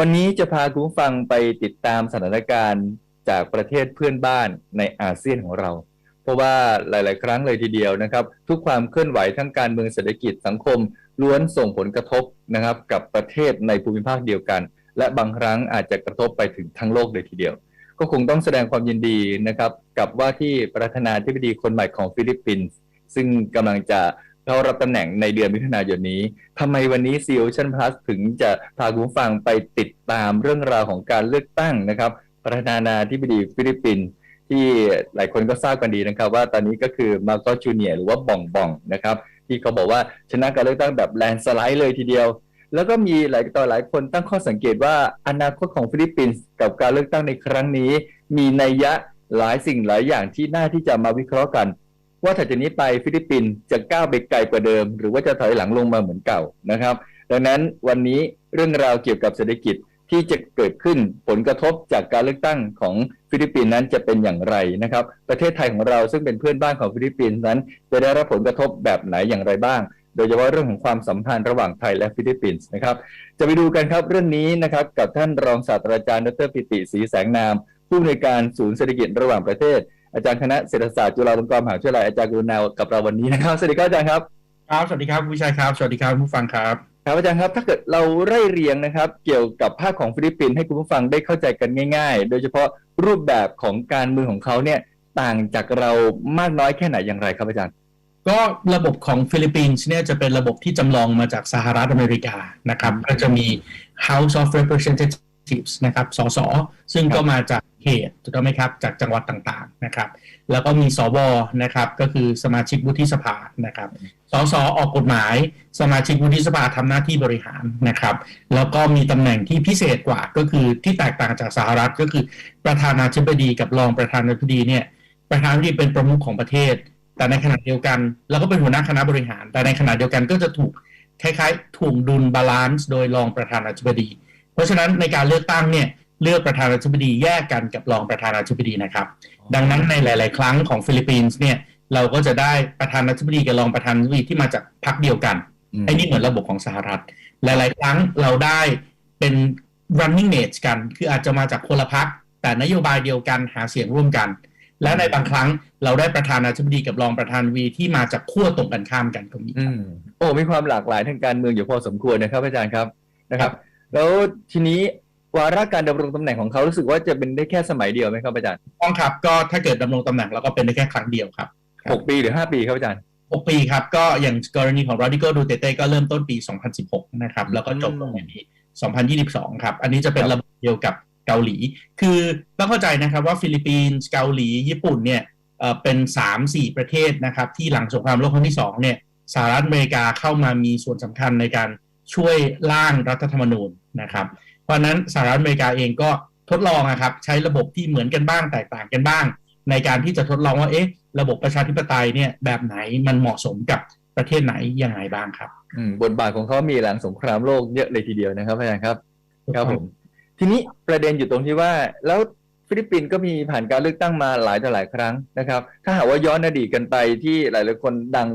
วันนี้จะพาคุณฟังไปติดตามสถานการณ์จากประเทศเพื่อนบ้านในอาเซียนของเรา เพราะว่าหลาย ๆ ครั้งเลยทีเดียวนะครับ ทุกความเคลื่อนไหวทั้งการเมืองเศรษฐกิจสังคมล้วนส่งผลกระทบนะครับ กับประเทศในภูมิภาคเดียวกัน และบางครั้งอาจจะกระทบไปถึงทั้งโลกเลยทีเดียว ก็คงต้องแสดงความยินดีนะครับ กับว่าที่ประธานาธิบดีคนใหม่ของฟิลิปปินส์ซึ่งกำลังจะ เขารับตำแหน่งในเดือนมิถุนายนนี้ทำไมวันนี้ซีโอชันพลัสถึงจะพาคุณฟังไปติดตามเรื่องราวของการเลือกตั้งนะครับ ประธานาธิบดีฟิลิปปินส์ที่หลายคนก็ทราบกันดีนะครับ ว่าตอนนี้ก็คือมาโกจูเนียหรือว่าบ่องบ่องนะครับ ที่เขาบอกว่าชนะการเลือกตั้งแบบแลนสไลด์เลยทีเดียว แล้วก็มีหลายต่อหลายคนตั้งข้อสังเกตว่าอนาคตของฟิลิปปินส์กับการเลือกตั้งในครั้งนี้ มีนัยยะหลายสิ่งหลายอย่างที่น่าที่จะมาวิเคราะห์กัน ว่าถัดจากนี้ไปฟิลิปปินส์จะก้าวไปไกลกว่าเดิม หรือว่าจะถอยหลังลงมาเหมือนเก่านะครับ ดังนั้นวันนี้เรื่องราวเกี่ยวกับเศรษฐกิจที่จะเกิดขึ้นผลกระทบจากการเลือกตั้งของฟิลิปปินส์นั้นจะเป็นอย่างไรนะครับ ประเทศไทยของเราซึ่งเป็นเพื่อนบ้านของฟิลิปปินส์นั้น จะได้รับผลกระทบแบบไหนอย่างไรบ้าง โดยเฉพาะเรื่องของความสัมพันธ์ระหว่างไทยและฟิลิปปินส์นะครับ จะไปดูกันครับเรื่องนี้นะครับกับท่านรองศาสตราจารย์ดรปิติศรีแสงนาม ผู้อำนวยการศูนย์เศรษฐกิจระหว่างประเทศ อาจารย์คณะเศรษฐศาสตร์จุฬาลงกรณ์มหาวิทยาลัยอาจารย์กรุณากับเราวันนี้นะครับสวัสดีครับอาจารย์ครับครับสวัสดีครับวิชัยครับ สวัสดีครับผู้ฟังครับ ครับอาจารย์ครับ ถ้าเกิดเราไล่เรียงนะครับ เกี่ยวกับภาคของฟิลิปปินส์ให้คุณผู้ฟังได้เข้าใจกันง่าย ๆ โดยเฉพาะรูปแบบของการเมืองของเขาเนี่ยต่างจากเรามากน้อยแค่ไหนอย่างไรครับอาจารย์ ก็ระบบของฟิลิปปินส์เนี่ยจะเป็นระบบที่จำลองมาจากสหรัฐอเมริกานะครับ ก็จะมี House of Representatives นะครับสสซึ่งก็มาจาก เขตถูกต้องไหมครับจากจังหวัดต่างๆนะครับ แล้วก็มีสวนะครับก็คือสมาชิกวุฒิสภานะครับสสออกกฎหมาย สมาชิกวุฒิสภาทำหน้าที่บริหารนะครับ แล้วก็มีตำแหน่งที่พิเศษกว่าก็คือที่แตกต่างจากสหรัฐก็คือประธานาธิบดีกับรองประธานาธิบดีเนี่ยประธานาธิบดีเป็นประมุขของประเทศ แต่ในขณะเดียวกันเราก็เป็นหัวหน้าคณะบริหาร แต่ในขณะเดียวกันก็จะถูกคล้ายๆถ่วงดุลบาลานซ์โดยรองประธานาธิบดี เพราะฉะนั้นในการเลือกตั้งเนี่ย เลือกประธานาธิบดีแยกกันกับรองประธานาธิบดีนะครับ ดังนั้นในหลาย ๆ ครั้งของฟิลิปปินส์เนี่ยเราก็จะได้ประธานาธิบดีกับรองประธานาธิบดีที่มาจากพรรคเดียวกันอืมไอ้นี่เหมือนระบบของสหรัฐ หลาย ๆ ครั้งเราได้เป็น running mate กัน คืออาจจะมาจากคนละพรรคแต่นโยบายเดียวกันหาเสียงร่วมกัน และในบางครั้งเราได้ประธานาธิบดีกับรองประธานาธิบดีที่มาจากขั้วตรงกันข้ามกันก็มีอืมโอ้มีความหลากหลายทางการเมืองอยู่พอสมควรนะครับอาจารย์ครับนะครับ แล้วทีนี้ วาระการดำรงตำแหน่งของเขารู้สึกว่าจะเป็นได้แค่สมัยเดียวไหมครับอาจารย์ต้องครับ ก็ถ้าเกิดดำรงตำแหน่งเราก็เป็นได้แค่ครั้งเดียวครับครับหกปีหรือห้าปีครับอาจารย์6ปีครับ ก็อย่างกรณีของ Radical Duterte ก็เริ่มต้นปี 2016 นะครับ แล้วก็จบลงในปี 2022 ครับ อันนี้จะเป็นครับระบบเดียวกับเกาหลี คือต้องเข้าใจนะครับว่าฟิลิปปินส์เกาหลี ญี่ปุ่นเนี่ยเอ่อเป็น 3-4 ประเทศนะครับที่หลังสงครามโลกครั้งที่2เนี่ยสหรัฐอเมริกาเข้ามามีส่วนสำคัญในการช่วยร่างรัฐธรรมนูญนะครับ เพราะฉะนั้นสหรัฐอเมริกาเองก็ทดลองนะครับใช้ระบบที่เหมือนกันบ้างแตกต่างกันบ้าง ในการที่จะทดลองว่าเอ๊ะระบบประชาธิปไตยเนี่ยแบบไหนมันเหมาะสมกับประเทศไหนยังไงบ้างครับอืมบทบาทของเขามีหลังสงครามโลกเยอะเลยทีเดียวนะครับอาจารย์ครับครับผมทีนี้ประเด็นอยู่ตรงที่ว่าแล้วฟิลิปปินส์ก็มีผ่านการเลือกตั้งมาหลายต่อหลายครั้งนะครับ ถ้าหากว่าย้อนอดีตกันไปที่หลายๆคนดัง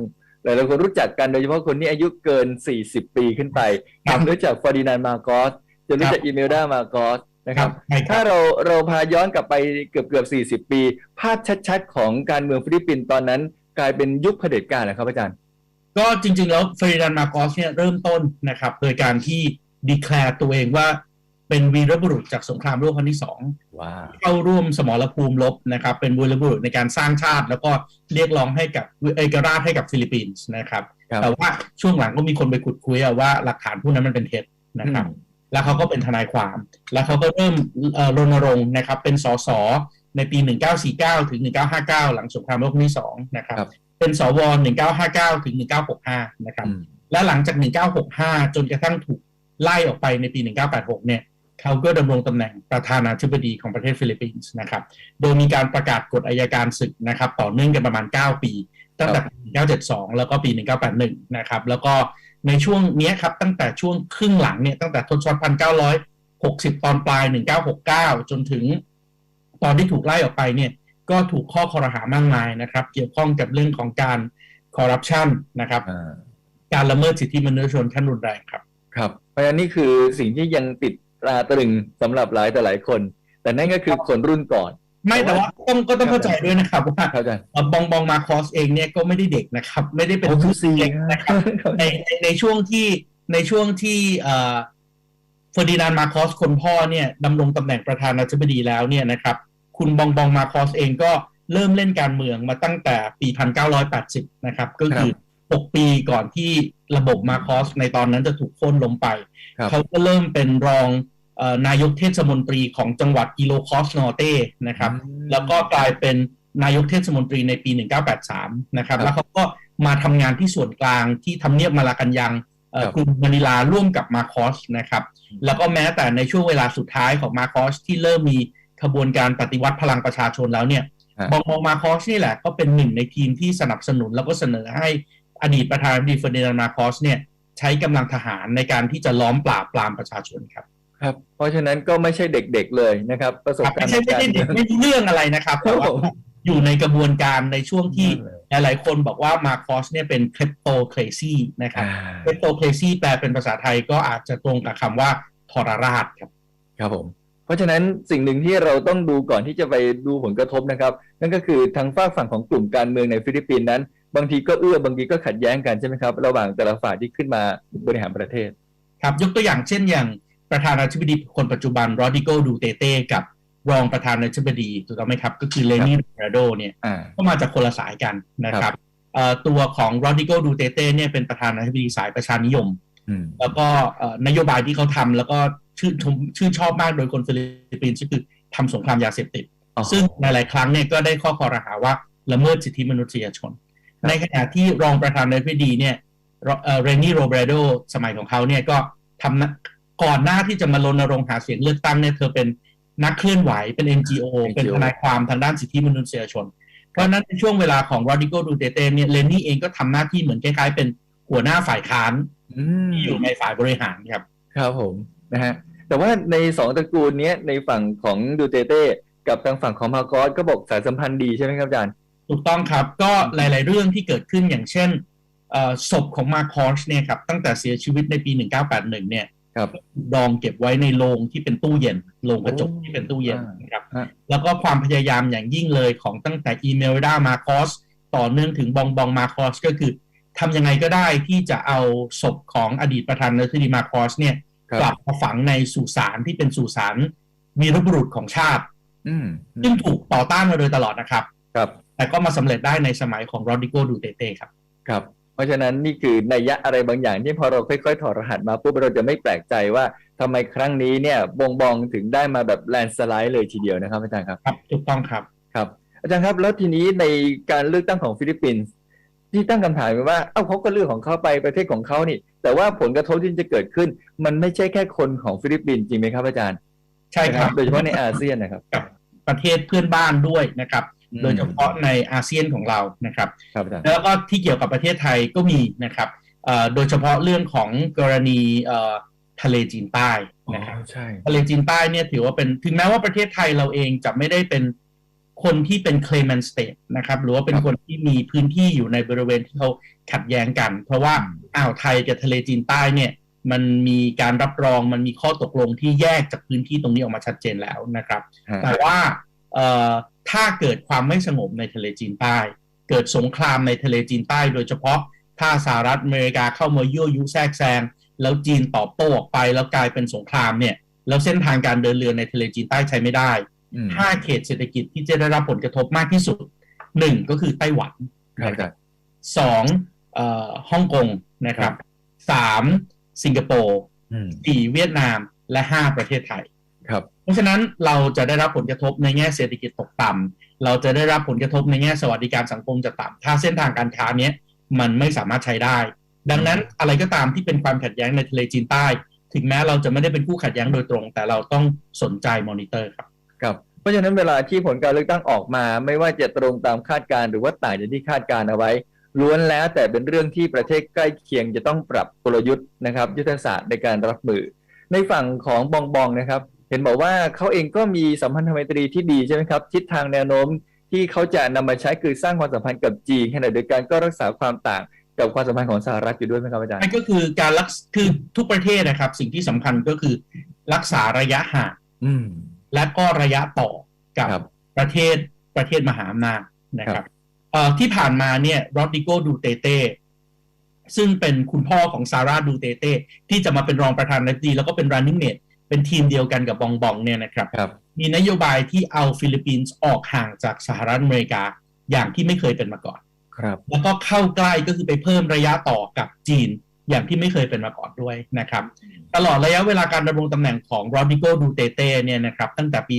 หลายๆคนรู้จักกันโดยเฉพาะคนที่อายุเกิน 40 ปีขึ้นไปครับจำรู้จักฟอร์ดินานด์มาโกส จะรู้จักครับอีเมลดามาโกสนะครับใช่คถ้ารับเราเราพาย้อนกลับไปเกือบเกือบ40ปี ภาพชัดๆ ของการเมืองฟิลิปปินส์ตอนนั้น กลายเป็นยุคเผด็จการนะครับอาจารย์ ก็จริง ๆ แล้วเฟรดินานด์มาโกสเนี่ยเริ่มต้นนะครับโดยการที่ดีแคลร์ตัวเองว่าเป็นวีรบุรุษจากสงครามโลกครั้งที่สองว้าวเข้าร่วมสมรภูมิรบนะครับ เป็นวีรบุรุษในการสร้างชาติ แล้วก็เรียกร้องให้กับเอกราชให้กับฟิลิปปินส์นะครับครับแต่ว่าช่วงหลังก็มีคนไปขุดคุยอะว่าหลักฐานพวกนั้นมันเป็นเท็จนะครับอืม แล้วเขาก็เป็นทนายความ แล้วเขาก็เริ่มเอ่อรณรงค์นะครับ เป็นสสในปี 1949 ถึง 1959 หลังสงครามโลกครั้งที่สองนะครับครับ เป็นสว1959 ถึง 1965 นะครับอืมและหลังจาก 1965 จนกระทั่งถูกไล่ออกไปในปี 1986 เนี่ยเขาก็ดำรงตำแหน่งประธานาธิบดีของประเทศฟิลิปปินส์นะครับ โดยมีการประกาศกฎอายการศึกนะครับ ต่อเนื่องกันประมาณ 9 ปี ตั้งแต่ปี1972 แล้วก็ปี 1981 นะครับ แล้วก็ ในช่วงเนี้ยครับตั้งแต่ช่วงครึ่งหลังเนี่ยตั้งแต่ทศวรรษ1960ตอนปลาย1969จนถึง ตอนที่ถูกไล่ออกไปเนี่ยก็ถูกข้อคอรหามากมายนะครับ เกี่ยวข้องกับเรื่องของการคอร์รัปชันนะครับอ่าการละเมิดสิทธิมนุษยชนขั้นรุนแรงครับ ครับเพราะฉะนั้นนี่คือสิ่งที่ยังติดตราตรึงสำหรับหลายแต่หลายคน แต่นั่นก็คือคนรุ่นก่อน ไม่แต่ว่าต้องก็ต้องเข้าใจด้วยนะครับว่าครับอาจารย์เอ่อบองบองมาคอสเองเนี่ยก็ไม่ได้เด็กนะครับ ไม่ได้เป็นโอ้ทุกซีเด็กนะครับในในในช่วงที่ในช่วงที่เอ่อเฟอร์ดินานด์มาคอสคนพ่อเนี่ยดำรงตำแหน่งประธานาธิบดีแล้วเนี่ยนะครับ คุณบองบองมาคอสเองก็เริ่มเล่นการเมืองมาตั้งแต่ปี 1980 นะครับ ก็คือ 6 ปีก่อนที่ระบบมาคอสในตอนนั้นจะถูกโค่นล้มไปครับเขาก็เริ่มเป็นรองเออ นายกเทศมนตรีของจังหวัดอิโลคอสนอเต้นะครับ แล้วก็กลายเป็นนายกเทศมนตรีในปี 1983 นะครับครับแล้วเขาก็มาทำงานที่ส่วนกลางที่ทำเนียบมาลากันยังเอ่อครับกรุงมะนิลาร่วมกับมาคอสนะครับ แล้วก็แม้แต่ในช่วงเวลาสุดท้ายของมาคอสที่เริ่มมีขบวนการปฏิวัติพลังประชาชนแล้วเนี่ยฮะบองบองมาคอสนี่แหละก็เป็นหนึ่งในทีมที่สนับสนุนแล้วก็เสนอให้อดีตประธานาธิบดีเฟอร์ดินานด์มาคอสเนี่ยใช้กำลังทหารในการที่จะล้อมปราบปรามประชาชนครับ ครับ เพราะฉะนั้นก็ไม่ใช่เด็กๆเลยนะครับ ประสบครับการไม่ณ์ใช่ไม่ใช่เด็กทางารไม่รู้เรื่องอะไรนะครับครัแต่บว่าผมอยู่ในกระบวนการในช่วงที่นั่นเลยหลายๆคนบอกว่ามาคอสเนี่ยเป็นคริปโตเครซีนะครับอ่าคริปโตเครซีแปลเป็นภาษาไทยก็อาจจะตรงกับคำว่าทรราชครับ ครับผม เพราะฉะนั้นสิ่งหนึ่งที่เราต้องดูก่อนที่จะไปดูผลกระทบนะครับ นั่นก็คือทางฝากฝั่งของกลุ่มการเมืองในฟิลิปปินส์นั้น บางทีก็เอื้อบางทีก็ขัดแย้งกันใช่ไหมครับ ระหว่างแต่ละฝ่ายที่ขึ้นมาบริหารประเทศ ครับยกตัวอย่างเช่นอย่าง ประธานาธิบดีคนปัจจุบันโรดิโกดูเตเต้กับรองประธานาธิบดีถูกต้องไหมครับ ก็คือเลนี่โรโดเนี่ยอ่าก็มาจากคนละสายกันนะคครัรับบเอ่อตัวของโรดิโกดูเตเต้เนี่ยเป็นประธานาธิบดีสายประชานิยมอืมแล้วก็เอ่อนโยบายที่เขาทำแล้วก็ชื่นชมชื่นชอบมากโดยคนฟิลิปปินส์ก็คือทำสงครามยาเสพติดอ๋อซึ่งหลาย ๆ ครั้งเนี่ยก็ได้ข้อคอรหาว่าละเมิดสิทธิมนุษยชนครับในขณะที่รองประธานาธิบดีเนี่ยเรนนี่โรเบรโดสมัยของเขาเนี่ยก็ทำนะ ก่อนหน้าที่จะมารณรงค์หาเสียงเลือกตั้งเนี่ยเธอเป็นนักเคลื่อนไหวเป็น NGO เป็นทนายความทางด้านสิทธิมนุษยชน เพราะฉะนั้นในช่วงเวลาของโรดิโกดูเตเต้เนี่ยเลนนี่เองก็ทำหน้าที่เหมือนคล้ายๆ เป็นหัวหน้าฝ่ายค้านอืมที่อยู่ในฝ่ายบริหารครับ ครับผมนะฮะแต่ว่าในสองตระกูลเนี้ยในฝั่งของดูเตเต้กับทางฝั่งของมาโกอสก็บอกสายสัมพันธ์ดีใช่ไหมครับอาจารย์ ถูกต้องครับก็หลาย ๆ เรื่องที่เกิดขึ้นอย่างเช่นเอ่อศพของมาคอสเนี่ยครับตั้งแต่เสียชีวิตในปี 1981 เนี่ย ครับดองเก็บไว้ในโรงที่เป็นตู้เย็นโรงกระจกโอ้ที่เป็นตู้เย็นอ่านนะครับฮะแล้วก็ความพยายามอย่างยิ่งเลยของตั้งแต่อีเมลดามาคอสต่อเนื่องถึงบองบองมาคอสก็คือทำยังไงก็ได้ที่จะเอาศพของอดีตประธานาธิบดีมาคอสเนี่ยครับกลับมาฝังในสุสานที่เป็นสุสานวีรบุรุษของชาติอืมซึ่งถูกต่อต้านมาโดยตลอดนะครับ ครับ แต่ก็มาสำเร็จได้ในสมัยของโรดิโกดูเตเต้ครับ ครับเพ ราะฉะนั้นนี่คือนัยยะอะไรบางอย่างที่พอเราค่อยๆ ถอดรหัสมาปุ๊บเราจะไม่แปลกใจว่าทำไมครั้งนี้เนี่ยบงบองถึงได้มาแบบแลนสไลด์เลยทีเดียวนะครับอาจารย์ครับครับถูกต้องครับครับ อาจารย์ครับแล้วทีนี้ในการเลือกตั้งของฟิลิปปินส์ที่ตั้งคำถามไว้ว่าเอ้าเขาก็เลือกของเขาไปประเทศของเขานี่ แต่ว่าผลกระทบที่จะเกิดขึ้น มันไม่ใช่แค่คนของฟิลิปปินส์จริงไหมครับอาจารย์ ใช่ครับ โดยเฉพาะในอาเซียนนะครับ กับประเทศเพื่อนบ้านด้วยนะครับอืม โดยเฉพาะในอาเซียนของเรานะครับครับอาจารย์แล้วก็ที่เกี่ยวกับประเทศไทยก็มีนะครับเอ่อโดยเฉพาะเรื่องของกรณีเอ่อทะเลจีนใต้นะครับใช่ทะเลจีนใต้เนี่ยถือว่าเป็นถึงแม้ว่าประเทศไทยเราเองจะไม่ได้เป็นคนที่เป็น claimant state นะครับ หรือว่าเป็นคนที่มีพื้นที่อยู่ในบริเวณที่เขาขัดแย้งกัน เพราะว่าอ่าวไทยกับทะเลจีนใต้เนี่ยมันมีการรับรองมันมีข้อตกลงที่แยกจากพื้นที่ตรงนี้ออกมาชัดเจนแล้วนะครับฮะแต่ว่าเอ่อ ถ้าเกิดความไม่สงบในทะเลจีนใต้ เกิดสงครามในทะเลจีนใต้ โดยเฉพาะถ้าสหรัฐอเมริกาเข้ามายั่วยุแทรกแซงแล้วจีนตอบโต้ออกไปแล้วกลายเป็นสงครามเนี่ยแล้วเส้นทางการเดินเรือในทะเลจีนใต้ใช้ไม่ได้อืมห้าเขตเศรษฐกิจที่จะได้รับผลกระทบมากที่สุดหนึ่งก็คือไต้หวันครับอาจารย์สองเอ่อฮ่องกงนะครับสามสิงคโปร์อืมสี่เวียดนามและห้าประเทศไทยครับ เพราะฉะนั้นเราจะได้รับผลกระทบในแง่เศรษฐกิจตกต่ำเราจะได้รับผลกระทบในแง่สวัสดิการสังคมจะต่ำถ้าเส้นทางการค้าเนี้ยมันไม่สามารถใช้ได้ ดังนั้นอะไรก็ตามที่เป็นความขัดแย้งในทะเลจีนใต้ ถึงแม้เราจะไม่ได้เป็นคู่ขัดแย้งโดยตรง แต่เราต้องสนใจมอนิเตอร์ครับครับเพราะฉะนั้นเวลาที่ผลการเลือกตั้งออกมา ไม่ว่าจะตรงตามคาดการณ์หรือว่าต่างจากที่คาดการณ์เอาไว้ ล้วนแล้วแต่เป็นเรื่องที่ประเทศใกล้เคียงจะต้องปรับกลยุทธ์นะครับ ยุทธศาสตร์ในการรับมือ ในฝั่งของบองบองนะครับ เห็นบอกว่าเขาเองก็มีสัมพันธไมตรีที่ดีใช่ไหมครับ ทิศทางแนวโน้มที่เขาจะนำมาใช้คือสร้างความสัมพันธ์กับจีนขณะเดียวกันก็รักษาความต่างกับความสัมพันธ์ของสหรัฐอยู่ด้วยไหมครับอาจารย์นั่นก็คือการรักษคือทุกประเทศนะครับ สิ่งที่สำคัญก็คือรักษาระยะห่างอืมและก็ระยะต่อกับครับประเทศประเทศมหาอำนาจนะคครัรับบเอ่อที่ผ่านมาเนี่ยโรดริโกดูเตเต้ซึ่งเป็นคุณพ่อของซาร่าดูเตเต้ที่จะมาเป็นรองประธานาธิบดีแล้วก็เป็น running mate เป็นทีมเดียวกันกับบองบองเนี่ยนะครับครับมีนโยบายที่เอาฟิลิปปินส์ออกห่างจากสหรัฐอเมริกาอย่างที่ไม่เคยเป็นมาก่อนครับ แล้วก็เข้าใกล้ก็คือไปเพิ่มระยะต่อกับจีนอย่างที่ไม่เคยเป็นมาก่อนด้วยนะครับ ตลอดระยะเวลาการดำรงตำแหน่งของโรดิโกดูเตเต้เนี่ยนะครับตั้งแต่ปี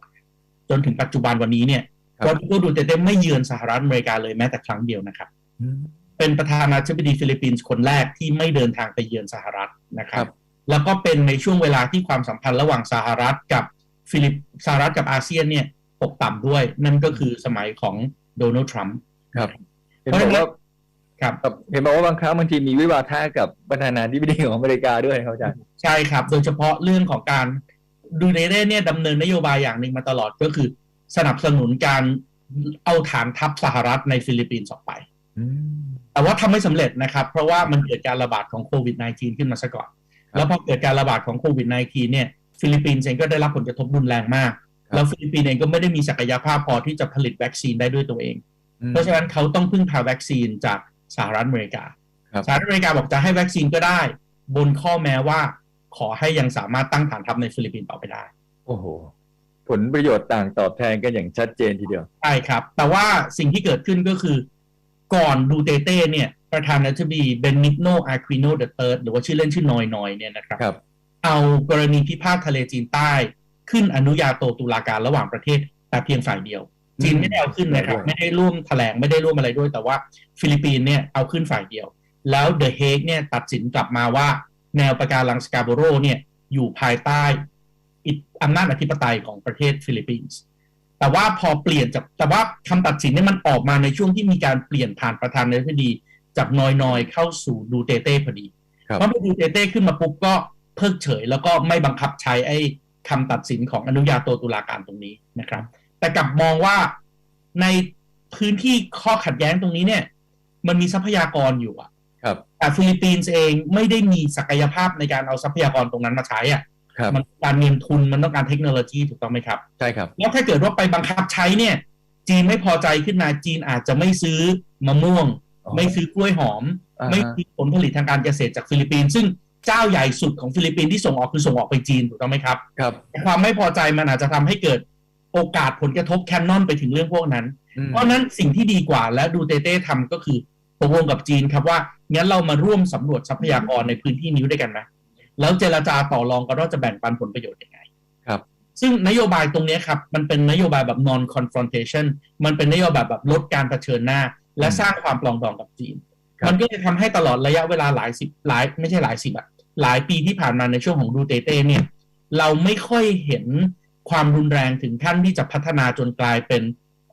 2016 จนถึงปัจจุบันวันนี้เนี่ยครับโรดิโกดูเตเต้ไม่เยือนสหรัฐอเมริกาเลยแม้แต่ครั้งเดียวนะครับอืมเป็นประธานาธิบดีฟิลิปปินส์คนแรกที่ไม่เดินทางไปเยือนสหรัฐนะครัครับบ แล้วก็เป็นในช่วงเวลาที่ความสัมพันธ์ระหว่างสหรัฐกับฟิลิปสหรัฐกับอาเซียนเนี่ยตกต่ำด้วย นั่นก็คือสมัยของโดนัลด์ทรัมป์ครับเห็นเพราะบฉะอกนั้นว่าครับครับเห็นบอกว่าบางครั้งบางทีมีวิวาทะกับประธานาธิบดีของอเมริกาด้วยครับอาจารย์ใช่ครับ โดยเฉพาะเรื่องของการดูเนเร่เนี่ยดำเนินนโยบายอย่างหนึ่งมาตลอดก็คือ สนับสนุนการเอาฐานทัพสหรัฐในฟิลิปปินส์ออกไปอืมแต่ว่าทำไม่สำเร็จนะครับ เพราะว่ามันเกิดการระบาดของโควิด -19 ขึ้นมาซะก่อนครับ แล้วพอเกิดการระบาดของโควิด -19 เนี่ยฟิลิปปินส์เองก็ได้รับผลกระทบรุนแรงมากครับแล้วฟิลิปปินส์เองก็ไม่ได้มีศักยภาพพอที่จะผลิตวัคซีนได้ด้วยตัวเองอืมเพราะฉะนั้นเขาต้องพึ่งพาวัคซีนจากสหรัฐอเมริกาครับสหรัฐอเมริกาบอกจะให้วัคซีนก็ได้ บนข้อแม้ว่าขอให้ยังสามารถตั้งฐานทัพในฟิลิปปินส์ต่อไปได้ โอ้โห ผลประโยชน์ต่างตอบแทนกันอย่างชัดเจนทีเดียว ใช่ครับ แต่ว่าสิ่งที่เกิดขึ้นก็คือ ก่อนดูเตเต้เนี่ย ประธานาธิบดีเบนิกโนอาควิโนเดเติร์ดหรือว่าชื่อเล่นชื่อนอยนอยเนี่ยนะครับครับ เอากรณีพิพาททะเลจีนใต้ ขึ้นอนุญาโตตุลาการระหว่างประเทศ แต่เพียงฝ่ายเดียว จีนไม่ได้เอาขึ้นนะครับด้วยไม่ได้ร่วมแถลงไม่ได้ร่วมอะไรด้วย แต่ว่าฟิลิปปินส์เนี่ยเอาขึ้นฝ่ายเดียว แล้วเดอะเฮกเนี่ยตัดสินกลับมาว่า แนวปะการังสกาโบโรเนี่ยอยู่ภายใต้อิทอำนาจอธิปไตยของประเทศฟิลิปปินส์แต่ว่าพอเปลี่ยนจากแต่ว่าคำตัดสินเนี่ยมันออกมาในช่วงที่มีการเปลี่ยนผ่านประธานาธิบดี จากนอยนอยเข้าสู่ดูเตเต้พอดีครับเพราะพอดูเตเต้ขึ้นมาปุ๊บก็เพิกเฉย แล้วก็ไม่บังคับใช้ไอ้คำตัดสินของอนุญาโตตุลาการตรงนี้นะครับ แต่กลับมองว่าในพื้นที่ข้อขัดแย้งตรงนี้เนี่ย มันมีทรัพยากรอยู่อะครับแต่ฟิลิปปินส์เองไม่ได้มีศักยภาพในการเอาทรัพยากรตรงนั้นมาใช้อะครับมันต้องการเงินทุนมันต้องการเทคโนโลยีถูกต้องไหมครับใช่ครับแล้วถ้าเกิดว่าไปบังคับใช้เนี่ย จีนไม่พอใจขึ้นมาจีนอาจจะไม่ซื้อมะม่วงอ๋อ ไม่ซื้อกล้วยหอมอ่าฮะไม่ซื้อผลผลิตทางการเกษตรจากฟิลิปปินส์ซึ่งเจ้าใหญ่สุดของฟิลิปปินส์ที่ส่งออกคือส่งออกไปจีนถูกต้องไหมครับครับ ความไม่พอใจมันอาจจะทำให้เกิดโอกาสผลกระทบแคนนอนไปถึงเรื่องพวกนั้นอืมเพราะฉะนั้นสิ่งที่ดีกว่าและดูเตเต้ทำก็คือตกลงกับจีนครับว่างั้นเรามาร่วมสำรวจทรัพยากรในพื้นที่นี้ด้วยกันไหมแล้วเจรจาต่อรองกันว่าจะแบ่งปันผลประโยชน์ยังไงครับ ซึ่งนโยบายตรงเนี้ยครับ มันเป็นนโยบายแบบ non confrontation มันเป็นนโยบายแบบลดการเผชิญหน้า และสร้างความปลองดองกับจีนครับมันก็เลยทำให้ตลอดระยะเวลาหลายสิบหลายไม่ใช่หลายสิบอะหลายปีที่ผ่านมาในช่วงของดูเตเต้เนี่ย เราไม่ค่อยเห็นความรุนแรงถึงขั้นที่จะพัฒนาจนกลายเป็น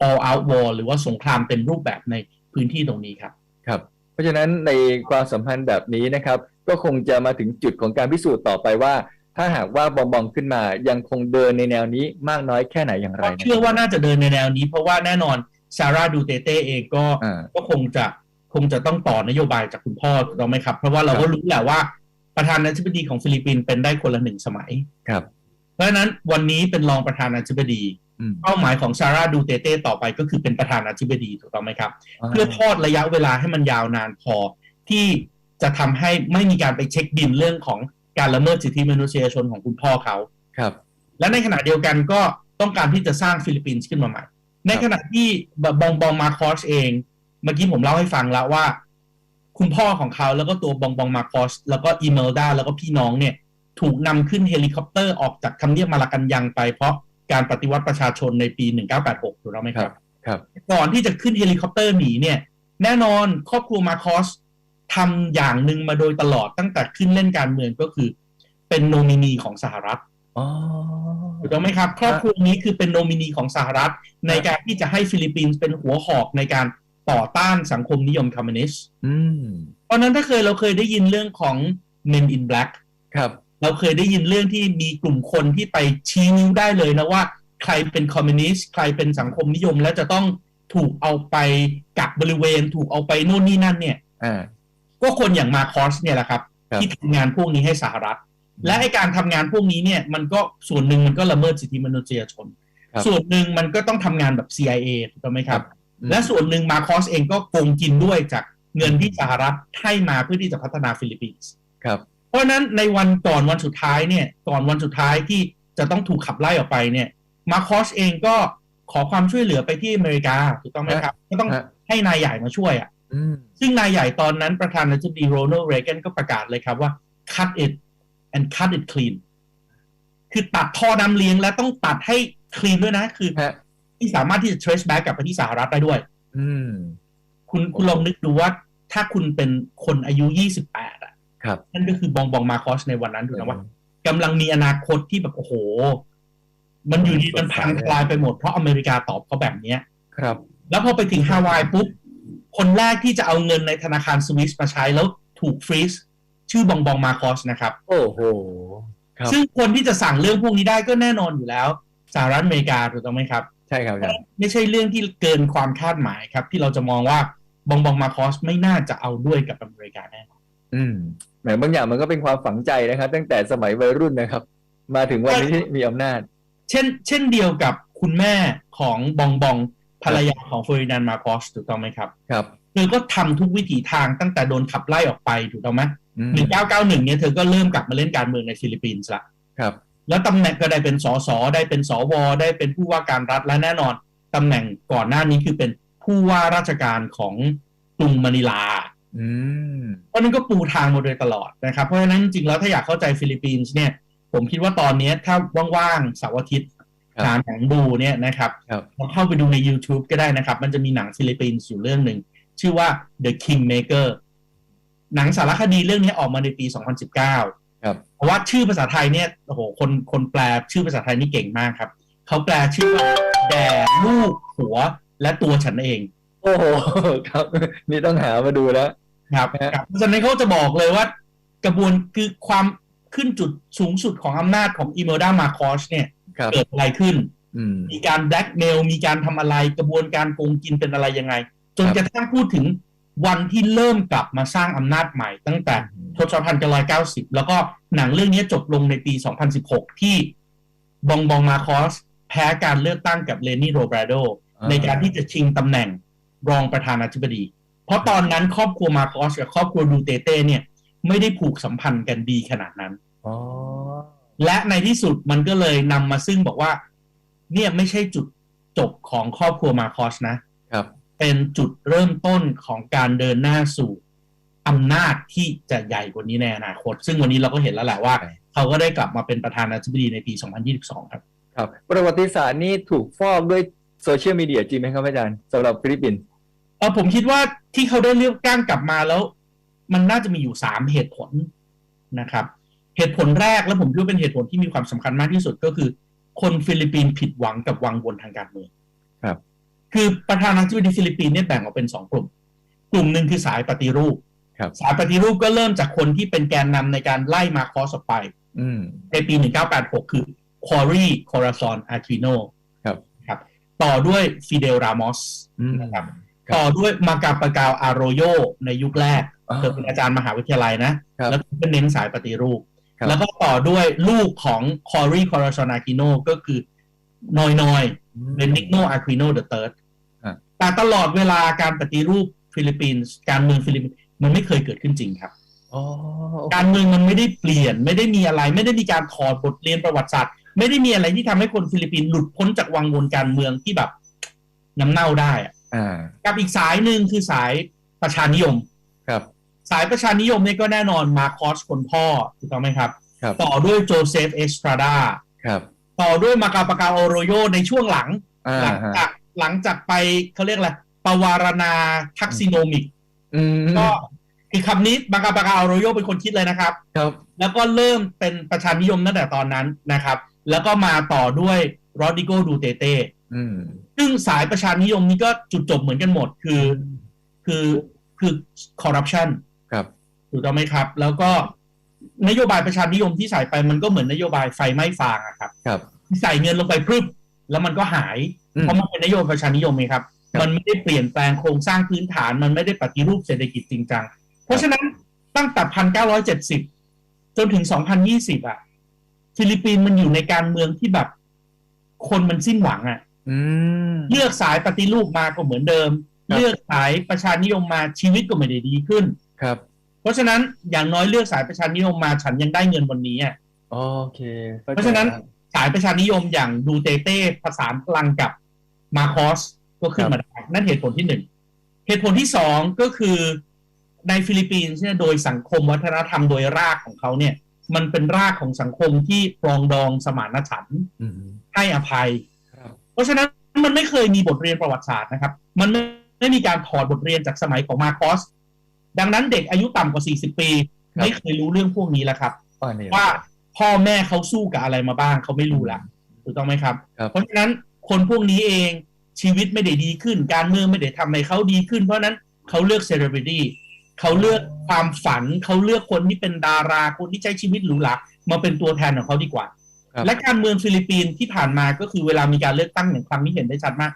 all out war หรือว่าสงครามเต็มรูปแบบในพื้นที่ตรงนี้ครับครับ เพราะฉะนั้นในความสัมพันธ์แบบนี้นะครับ ก็คงจะมาถึงจุดของการพิสูจน์ต่อไปว่า ถ้าหากว่าบอมบอมขึ้นมายังคงเดินในแนวนี้มากน้อยแค่ไหนอย่างไรก็นะเชื่อว่าน่าจะเดินในแนวนี้ เพราะว่าแน่นอน ซาร่าดูเตเต้เองก็อ่าก็คงจะคงจะต้องต่อนโยบายจากคุณพ่อถูกต้องไหมครับ เพราะว่าเราคก็รับรู้แหละว่าประธานาธิบดีของฟิลิปปินส์เป็นได้คนละหนึ่งสมัยครับ เพราะฉะนั้นวันนี้เป็นรองประธานาธิบดีอืมเป้าหมายของซาร่าดูเตเต้ต่อไปก็คือเป็นประธานาธิบดีถูกต้องไหมครับ เพื่อทอดระยะเวลาให้มันยาวนานพอที่จะทำให้ไม่มีการไปเช็คบินเรื่องของการละเมิดสิทธิมนุษยชนของคุณพ่อเขาครับ และในขณะเดียวกันก็ต้องการที่จะสร้างฟิลิปปินส์ขึ้นมาใหม่ ในขณะที่บองบองมาคอสเอง เมื่อกี้ผมเล่าให้ฟังแล้วว่า คุณพ่อของเขาแล้วก็ตัวบองบองมาคอสแล้วก็อีเมลดาแล้วก็พี่น้องเนี่ย ถูกนำขึ้นเฮลิคอปเตอร์ออกจากทำเนียบมาลากันยังไปเพราะการปฏิวัติประชาชนในปี 1986 ถูกต้องไหมครับ ครับ ก่อนที่จะขึ้นเฮลิคอปเตอร์หนีเนี่ย แน่นอนครอบครัวมาคอสทำอย่างหนึ่งมาโดยตลอดตั้งแต่ขึ้นเล่นการเมืองก็คือ เป็นโนมินีของสหรัฐอ๋อ ถูกต้องไหมครับ ครอบครัวนี้คือเป็นโนมินีของสหรัฐ ในการที่จะให้ฟิลิปปินส์เป็นหัวหอกในการต่อต้านสังคมนิยมคอมมิวนิสต์อืมเพราะฉะนั้นถ้าเคยเราเคยได้ยินเรื่องของ Men in Black ครับ เราเคยได้ยินเรื่องที่มีกลุ่มคนที่ไปชี้นิ้วได้เลยนะว่า ใครเป็นคอมมิวนิสต์ใครเป็นสังคมนิยม และจะต้องถูกเอาไปกักบริเวณ ถูกเอาไปโน่นนี่นั่นเนี่ยอ่าก็คนอย่างมาคอสเนี่ยแหละครับครับที่ทำงานพวกนี้ให้สหรัฐ และไอการทำงานพวกนี้เนี่ยมันก็ส่วนหนึ่งมันก็ละเมิดสิทธิมนุษยชนครับส่วนหนึ่งมันก็ต้องทำงานแบบ CIA ถูกต้องไหมครับอืมและส่วนหนึ่งมาคอสเองก็โกงกินด้วยจากเงินที่สหรัฐให้มาเพื่อที่จะพัฒนาฟิลิปปินส์ครับ เพราะฉะนั้นในวันก่อนวันสุดท้ายเนี่ยก่อนวันสุดท้ายที่จะต้องถูกขับไล่ออกไปเนี่ยมาคอสเองก็ขอความช่วยเหลือไปที่อเมริกาถูกต้องไหมครับก็ต้องฮะให้นายใหญ่มาช่วยอะอืมซึ่งนายใหญ่ตอนนั้นประธานาธิบดีโรนัลด์เรแกนก็ประกาศเลยครับว่า cut it and cut it clean คือตัดท่อน้ำเลี้ยงและต้องตัดให้ clean ด้วยนะ คือฮะที่สามารถที่จะ trace back กลับไปที่สหรัฐได้ด้วย อืมคุณคุณลองนึกดูว่าถ้าคุณเป็นคนอายุ28อะครับนั่นก็คือบองบองมาคอสในวันนั้นดูนะว่ากำลังมีอนาคตที่แบบโอ้โห มันอยู่ดีมันพังทลายไปหมดเพราะอเมริกาตอบเขาแบบเนี้ย ครับ แล้วพอไปถึงฮาวายปุ๊บ คนแรกที่จะเอาเงินในธนาคารสวิสมาใช้แล้วถูกฟรีซ ชื่อบองบองมาคอสนะครับ โอ้โหครับซึ่งคนที่จะสั่งเรื่องพวกนี้ได้ก็แน่นอนอยู่แล้วสหรัฐอเมริกาถูกต้องไหมครับใช่ครับอาจารย์ไม่ใช่เรื่องที่เกินความคาดหมายครับ ที่เราจะมองว่าบองบองมาคอสไม่น่าจะเอาด้วยกับอเมริกาแน่นอนอืมแหมบางอย่างมันก็เป็นความฝังใจนะครับ ตั้งแต่สมัยวัยรุ่นนะครับ มาถึงวันนี้ที่มีอำนาจ เช่น เช่นเดียวกับคุณแม่ของบองบองภรรยาของเฟอร์ดินานด์มาคอสถูกต้องไหมครับ ครับ เธอก็ทำทุกวิถีทางตั้งแต่โดนขับไล่ออกไปถูกต้องไหมอืมหนึ่งเก้าเก้าหนึ่งเนี่ยเธอก็เริ่มกลับมาเล่นการเมืองในฟิลิปปินส์ละครับ แล้วตำแหน่งก็ได้เป็นสสได้เป็นสวได้เป็นผู้ว่าการรัฐและแน่นอนตำแหน่งก่อนหน้านี้คือเป็นผู้ว่าราชการของกรุงมะนิลาอืมเพราะฉะนั้นก็ปูทางมาโดยตลอดนะครับ เพราะฉะนั้นจริงๆแล้วถ้าอยากเข้าใจฟิลิปปินส์เนี่ย ผมคิดว่าตอนนี้ถ้าว่างๆเสาร์อาทิตย์ครับหาหนังดูเนี่ยนะครับครับลองเข้าไปดูใน YouTube ก็ได้นะครับ มันจะมีหนังฟิลิปปินส์อยู่เรื่องหนึ่ง ชื่อว่า The Kingmaker หนังสารคดีเรื่องนี้ออกมาในปี 2019 ครับ เพราะว่าชื่อภาษาไทยเนี่ยโอ้โหคนคนแปลชื่อภาษาไทยนี่เก่งมากครับ เขาแปลชื่อว่าแด่ลูกหัวและตัวฉันเอง โอ้โหครับ นี่ต้องหามาดูแล้วครับฮะครับเพราะฉะนั้นเขาจะบอกเลยว่ากระบวนคือความขึ้นจุดสูงสุดของอำนาจของอิเมลดามาคอสเนี่ยครับเกิดอะไรขึ้นอืมมีการแบล็กเมลมีการทำอะไรกระบวนการโกงกินเป็นอะไรยังไง จนครับกระทั่งพูดถึงวันที่เริ่มกลับมาสร้างอำนาจใหม่ ตั้งแต่ทศพันเก้าร้อยเก้าสิบแล้วก็หนังเรื่องนี้จบลงในปี 2016 ที่บองบองมาคอส แพ้การเลือกตั้งกับเลนี่โรบราโดอ่าในการที่จะชิงตำแหน่งรองประธานาธิบดี เพราะตอนนั้นครอบครัวมาคอสกับครอบครัวดูเตเต้เนี่ย ไม่ได้ผูกสัมพันธ์กันดีขนาดนั้นอ๋อและในที่สุดมันก็เลยนำมาซึ่งบอกว่า เนี่ยไม่ใช่จุดจบของครอบครัวมาคอสนะครับ เป็นจุดเริ่มต้นของการเดินหน้าสู่อำนาจที่จะใหญ่กว่านี้ในอนาคต ซึ่งวันนี้เราก็เห็นแล้วแหละว่า เขาก็ได้กลับมาเป็นประธานาธิบดีในปี 2022 ครับ ครับ ประวัติศาสตร์นี่ถูกฟอกด้วยโซเชียลมีเดียจริงไหมครับอาจารย์สำหรับฟิลิปปินส์เออผมคิดว่าที่เขาได้เลือกตั้งกลับมาแล้ว มันน่าจะมีอยู่สามเหตุผลนะครับ เหตุผลแรกและผมคิดว่าเป็นเหตุผลที่มีความสำคัญมากที่สุดก็คือ คนฟิลิปปินส์ผิดหวังกับวังวนทางการเมืองครับ คือประธานาธิบดีฟิลิปปินส์เนี่ยแบ่งออกเป็นสองกลุ่ม กลุ่มหนึ่งคือสายปฏิรูปครับสายปฏิรูปก็เริ่มจากคนที่เป็นแกนนำในการไล่มาคอสออกไปอืมในปี 1986 คือควอรีคอราซอนอาคิโนครับครับ ต่อด้วยฟิเดลรามอสอืมนะครับครับต่อด้วยมากาปากาวอารโยในยุคแรกอ่าเธอเป็นอาจารย์มหาวิทยาลัยนะครับแล้วก็เน้นสายปฏิรูปครับแล้วก็ต่อด้วยลูกของคอรีคอราซอนอาคิโนก็คือนอยนอยเบนิกโนอาคิโนเดอะเติร์ดอ่า แต่ตลอดเวลาการปฏิรูปฟิลิปปินส์การเมืองฟิลิปปินส์มันไม่เคยเกิดขึ้นจริงครับอ๋อการเมืองมันไม่ได้เปลี่ยน ไม่ได้มีอะไร ไม่ได้มีการถอดบทเรียนประวัติศาสตร์ ไม่ได้มีอะไรที่ทำให้คนฟิลิปปินส์หลุดพ้นจากวังวนการเมืองที่แบบน้ำเน่าได้อะอ่ากับอีกสายหนึ่งคือสายประชานิยม ครับ สายประชานิยมเนี่ยก็แน่นอนมาคอสคนพ่อถูกต้องไหมครับครับต่อด้วยโจเซฟเอสตราดาครับต่อด้วยมากาปากาโอโรโยในช่วงหลังอ่าหลังฮะจาก หลังจากไปเขาเรียกอะไรปวารณาทักซิโนมิกอืมก็คือคำนี้มากาปากาโอโรโยเป็นคนคิดเลยนะครับครับ แล้วก็เริ่มเป็นประชานิยมตั้งแต่ตอนนั้นนะครับ แล้วก็มาต่อด้วยโรดิโกดูเตเต้อืมซึ่งสายประชานิยมนี้ก็จุดจบเหมือนกันหมดคือ คือคือคอร์รัปชันครับถูกต้องไหมครับ แล้วก็นโยบายประชานิยมที่ใส่ไปมันก็เหมือนนโยบายไฟไหม้ฟางอะครับ ครับ ใส่เงินลงไปพรึบ แล้วมันก็หายอืมเพราะมันเป็นนโยบายประชานิยมไงครับครับ มันไม่ได้เปลี่ยนแปลงโครงสร้างพื้นฐาน มันไม่ได้ปฏิรูปเศรษฐกิจจริงจังราะฉะนั้นตั้งแต่1970จนถึง2020อะ ฟิลิปปินส์มันอยู่ในการเมืองที่แบบ คนมันสิ้นหวังอะอืมเลือกสายปฏิรูปมาก็เหมือนเดิมครับเลือกสายประชานิยมมาชีวิตก็ไม่ได้ดีขึ้นครับ เพราะฉะนั้นอย่างน้อยเลือกสายประชานิยมมาฉันยังได้เงินวันนี้อะโอเคข้ใจเพราะฉะนั้นครับ สายประชานิยมอย่างดูเตเต้ผสานพลังกับมาคอสก็ขึ้นมาได้นั่นเหตุผลที่หนึ่งเหตุผลที่สองก็คือในฟิลิปปินส์เนี่ยโดยสังคมวัฒนธรรมโดยรากของเขาเนี่ย มันเป็นรากของสังคมที่ปรองดองสมานฉันท์อืมให้อภัยครับเพราะฉะนั้นมันไม่เคยมีบทเรียนประวัติศาสตร์นะครับ มันไม่ไม่มีการถอดบทเรียนจากสมัยของมาคอส ดังนั้นเด็กอายุต่ำกว่า 40 ปี ไม่เคยรู้เรื่องพวกนี้แล้วครับอ๋อนี่ว่า พ่อแม่เขาสู้กับอะไรมาบ้างเขาไม่รู้ละถูกต้องไหมครับครับ เพราะฉะนั้นคนพวกนี้เองชีวิตไม่ได้ดีขึ้น การเมืองไม่ได้ทำให้เขาดีขึ้น เพราะฉะนั้นเขาเลือกเซเลบริตี้เขาเลือกความฝันเขาเลือกคนที่เป็นดาราคนที่ใช้ชีวิตหรูหรามาเป็นตัวแทนของเขาดีกว่าครับและการเมืองฟิลิปปินส์ที่ผ่านมาก็คือเวลามีการเลือกตั้งอย่างครั้งนี้เห็นได้ชัดมาก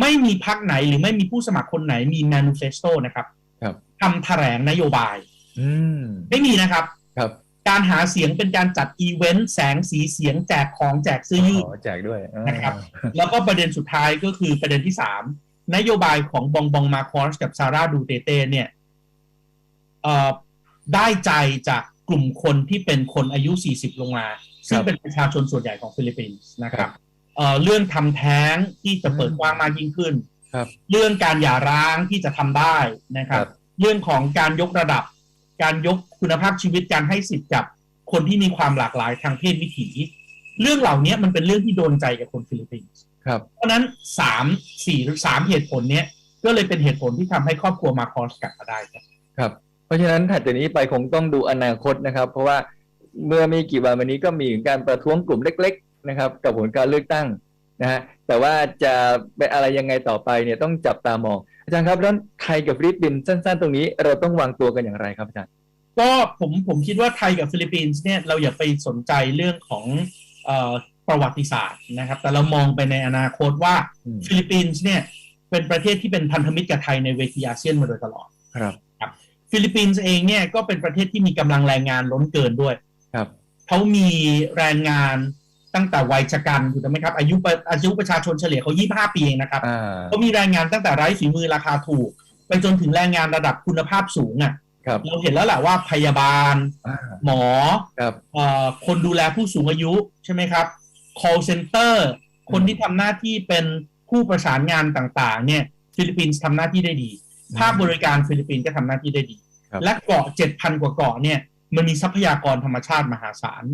ไม่มีพรรคไหนหรือไม่มีผู้สมัครคนไหนมี manifesto นะครับครับทำแถลงนโยบายอืมไม่มีนะครับครับ การหาเสียงเป็นการจัดอีเวนต์แสงสีเสียงแจกของแจกเสื้อยืดอ๋อแจกด้วยอ่านะครับ แล้วก็ประเด็นสุดท้ายก็คือประเด็นที่สามนโยบายของบองบองมาคอสกับซาร่าดูเตเต้เนี่ยเอ่อได้ใจจากกลุ่มคนที่เป็นคนอายุ 40 ลงมา ซึ่งเป็นประชาชนส่วนใหญ่ของฟิลิปปินส์นะครับเอ่อเรื่องทำแท้งที่จะเปิดกว้างมากยิ่งขึ้นครับเรื่องการหย่าร้างที่จะทำได้นะครับครับเรื่องของการยกระดับ การยกคุณภาพชีวิตการให้สิทธิ์กับคนที่มีความหลากหลายทางเพศวิถี เรื่องเหล่านี้มันเป็นเรื่องที่โดนใจกับคนฟิลิปปินส์ครับเพราะฉะนั้นสามสี่หรือสามเหตุผลเนี้ยก็เลยเป็นเหตุผลที่ทำให้ครอบครัวมาคอสกลับมาได้ครับครับ เพราะฉะนั้นถัดจากนี้ไปคงต้องดูอนาคตนะครับ เพราะว่าเมื่อไม่กี่วันมานี้ก็มีการประท้วงกลุ่มเล็ก ๆ นะครับ กับผลการเลือกตั้งนะฮะแต่ว่าจะเป็นอะไรยังไงต่อไปเนี่ยต้องจับตามอง อาจารย์ครับแล้วไทยกับฟิลิปปินส์สั้น ๆ ตรงนี้ เราต้องวางตัวกันอย่างไรครับอาจารย์ก็ผมผมคิดว่าไทยกับฟิลิปปินส์เนี่ยเราอย่าไปสนใจเรื่องของเอ่อประวัติศาสตร์นะครับ แต่เรามองไปในอนาคตว่าอืมฟิลิปปินส์เนี่ยเป็นประเทศที่เป็นพันธมิตรกับไทยในเวทีอาเซียนมาโดยตลอดครับฟิลิปปินส์เองเนี่ยก็เป็นประเทศที่มีกำลังแรงงานล้นเกินด้วยครับเขามีแรงงาน ตั้งแต่วัยชะกันถูกต้องไหมครับอายุประอายุประชาชนเฉลี่ยเขา25 ปีเองนะครับอ่าเขามีแรงงานตั้งแต่ไร้ฝีมือราคาถูก ไปจนถึงแรงงานระดับคุณภาพสูงอะ่ะครับเราเห็นแล้วแหละว่าพยาบาลอ่าหมอครับเอ่อคนดูแลผู้สูงอายุใช่ไหมครับ call center คนที่ทำหน้าที่เป็นผู้ประสานงานต่าง ๆ เนี่ย ฟิลิปปินส์ทำหน้าที่ได้ดี ภาคบริการฟิลิปปินส์ก็ทำหน้าที่ได้ดีครับและเกาะ7,000กว่าเกาะเนี่ยมันมีทรัพยากรธรรมชาติมหาศาล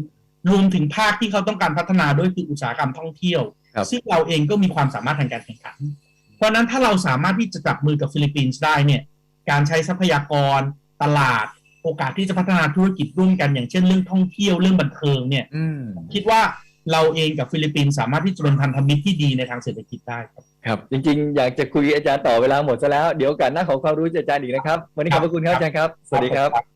รวมถึงภาคที่เขาต้องการพัฒนาด้วยคืออุตสาหกรรมท่องเที่ยวครับซึ่งเราเองก็มีความสามารถทางการแข่งขัน เพราะฉะนั้นถ้าเราสามารถที่จะจับมือกับฟิลิปปินส์ได้เนี่ย การใช้ทรัพยากร ตลาด โอกาสที่จะพัฒนาธุรกิจร่วมกันอย่างเช่นเรื่องท่องเที่ยวเรื่องบันเทิงเนี่ยอืมคิดว่าเราเองกับฟิลิปปินส์สามารถที่จะเป็นพันธมิตรที่ดีในทางเศรษฐกิจได้ครับครับจริงๆ อยากจะคุยอาจารย์ต่อเวลาหมดซะแล้ว เดี๋ยวโอกาสหน้าขอความรู้จากอาจารย์อีกนะครับ วันนี้ขอบพระคุณครับอาจารย์ครับ สวัสดีครับ